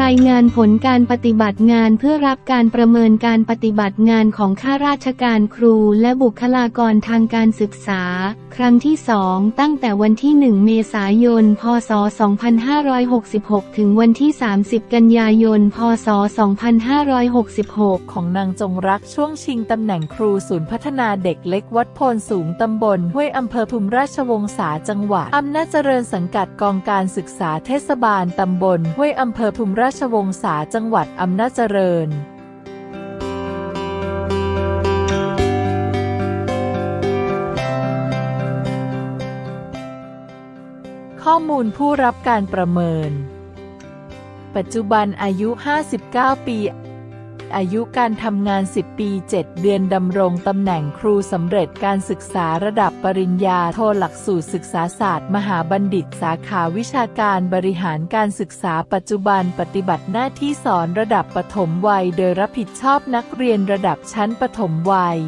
รายงานผลการปฏิบัติงานเพื่อรับการประเมินการปฏิบัติงานของข้าราชการครูและบุคลากรทางการศึกษา ครั้งที่2ตั้งแต่วันที่ 1 เมษายน พศ 2566 ถึงวันที่ 30 กันยายน พศ 2566 ของนางจงรักช่วงชิงตำแหน่งครูศูนย์พัฒนาเด็กเล็กวัดโพนสูงตำบลห้วยอำเภอภูมิราชวงศาจังหวัดอำนาจเจริญสังกัดกองการศึกษาเทศบาลตำบลห้วยอำเภอภูมิราชวงศาจังหวัดอำนาจเจริญข้อมูลผู้รับการประเมิน ปัจจุบันอายุ 59 ปี อายุการทำงาน 10 ปี 7 เดือนดำรงตำแหน่งครูสำเร็จการศึกษาระดับปริญญาโทหลักสูตรศึกษาศาสตร์ มหาบัณฑิตสาขาวิชาการบริหารการศึกษาปัจจุบันปฏิบัติหน้าที่สอนระดับปฐมวัย โดยรับผิดชอบนักเรียนระดับชั้นปฐมวัย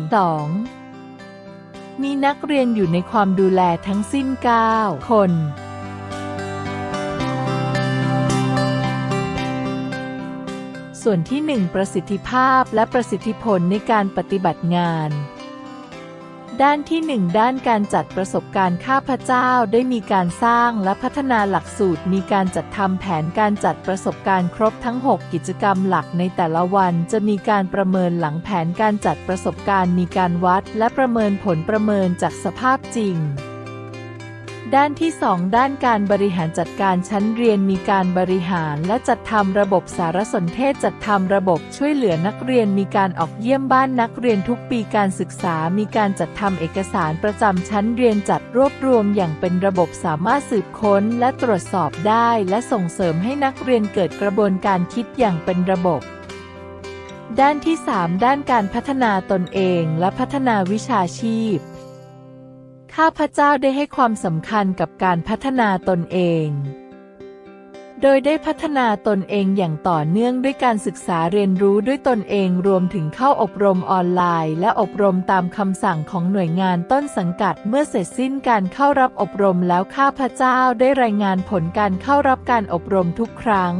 2. มีนักเรียนอยู่ในความดูแลทั้งสิ้น 9 คน ส่วนที่ 1 ประสิทธิภาพและประสิทธิผลในการปฏิบัติงาน ด้านที่ 1 ด้านการจัดประสบการณ์ข้าพเจ้าได้มีการสร้างและพัฒนาหลักสูตร มีการจัดทำแผนการจัดประสบการณ์ครบทั้ง 6 กิจกรรมหลักในแต่ละวัน จะมีการประเมินหลังแผนการจัดประสบการณ์ มีการวัด และประเมินผลประเมินจากสภาพจริง ด้านที่ 2 ด้านการบริหารจัดการชั้นเรียนมีการบริหารและจัดทำระบบสารสนเทศจัดทำระบบช่วยเหลือนักเรียนมีการออกเยี่ยมบ้านนักเรียนทุกปีการศึกษา มีการจัดทำเอกสารประจำชั้นเรียนจัดรวบรวมอย่างเป็นระบบสามารถสืบค้นและตรวจสอบได้ และส่งเสริมให้นักเรียนเกิดกระบวนการคิดอย่างเป็นระบบด้านที่ 3 ด้านการพัฒนาตนเองและพัฒนาวิชาชีพ ข้าพเจ้าได้ให้ความสำคัญกับการพัฒนาตนเอง โดยได้พัฒนาตนเองอย่างต่อเนื่องด้วยการศึกษาเรียนรู้ด้วยตนเองรวมถึงเข้าอบรมออนไลน์ และอบรมตามคำสั่งของหน่วยงานต้นสังกัดเมื่อเสร็จสิ้นการเข้ารับอบรมแล้วข้าพเจ้าได้รายงานผลการเข้ารับการอบรมทุกครั้ง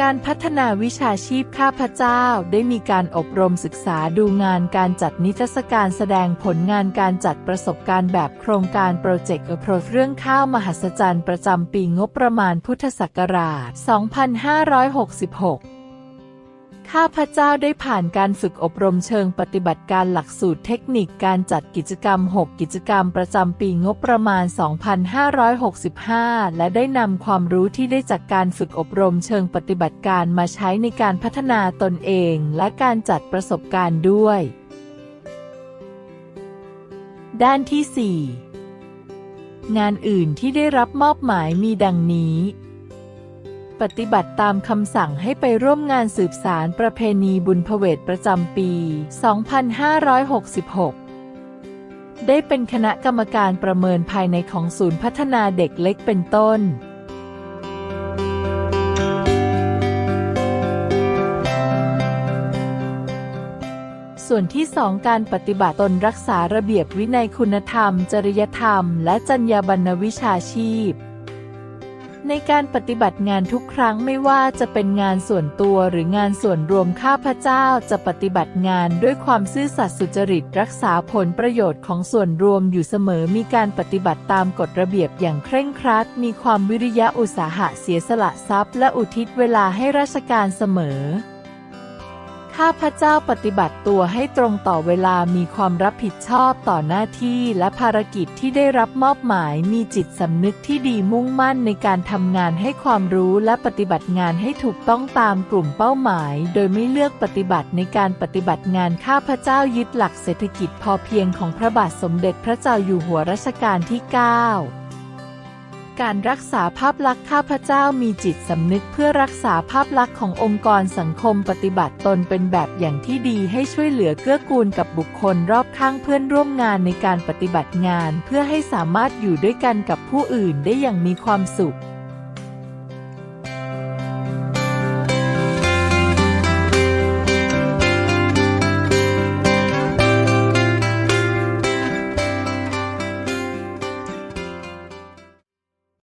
การพัฒนาวิชาชีพข้าพเจ้าได้มีการอบรมศึกษาดูงานการจัดนิทรรศการแสดงผลงานการจัดประสบการณ์แบบโครงการโปรเจกต์โปรเรื่องข้าวมหัศจรรย์ประจำปีงบประมาณพุทธศักราช 2566 ข้าพเจ้าได้ผ่านการฝึกอบรมเชิงปฏิบัติการหลักสูตรเทคนิคการจัดกิจกรรม 6 กิจกรรมประจำปีงบประมาณ 2565 และได้นำความรู้ที่ได้จากการฝึกอบรมเชิงปฏิบัติการมาใช้ในการพัฒนาตนเอง และการจัดประสบการณ์ด้วย ด้านที่ 4 งานอื่นที่ได้รับมอบหมายมีดังนี้ ปฏิบัติตามคำสั่งให้ไปร่วมงานสืบสารประเพณีบุญพเวทประจำปี 2566ได้เป็นคณะกรรมการประเมินภายในของศูนย์พัฒนาเด็กเล็กเป็นต้น ส่วนที่ 2 การปฏิบัติตนรักษาระเบียบวินัยคุณธรรม จริยธรรม และจรรยาบรรณวิชาชีพ ในการปฏิบัติงานทุกครั้งไม่ว่าจะเป็นงานส่วนตัวหรืองานส่วนรวมข้าพเจ้าจะปฏิบัติงานด้วยความซื่อสัตย์สุจริตรักษาผลประโยชน์ของส่วนรวมอยู่เสมอมีการปฏิบัติตามกฎระเบียบอย่างเคร่งครัด มีความวิริยะอุตสาหะเสียสละทรัพย์ และอุทิศเวลาให้ราชการเสมอ ข้าพเจ้าปฏิบัติตัวให้ตรงต่อเวลามีความรับผิดชอบต่อหน้าที่และภารกิจที่ได้รับมอบหมาย มีจิตสำนึกที่ดีมุ่งมั่นในการทำงานให้ความรู้และปฏิบัติงานให้ถูกต้องตามกลุ่มเป้าหมาย โดยไม่เลือกปฏิบัติในการปฏิบัติงานข้าพเจ้ายึดหลักเศรษฐกิจพอเพียงของพระบาทสมเด็จพระเจ้าอยู่หัวรัชกาลที่ 9 การรักษาภาพลักษณ์ข้าพเจ้ามีจิตสำนึกเพื่อรักษาภาพลักษณ์ขององค์กรสังคมปฏิบัติตนเป็นแบบอย่างที่ดีให้ช่วยเหลือเกื้อกูลกับบุคคลรอบข้างเพื่อนร่วมงานในการปฏิบัติงาน เพื่อให้สามารถอยู่ด้วยกันกับผู้อื่นได้อย่างมีความสุข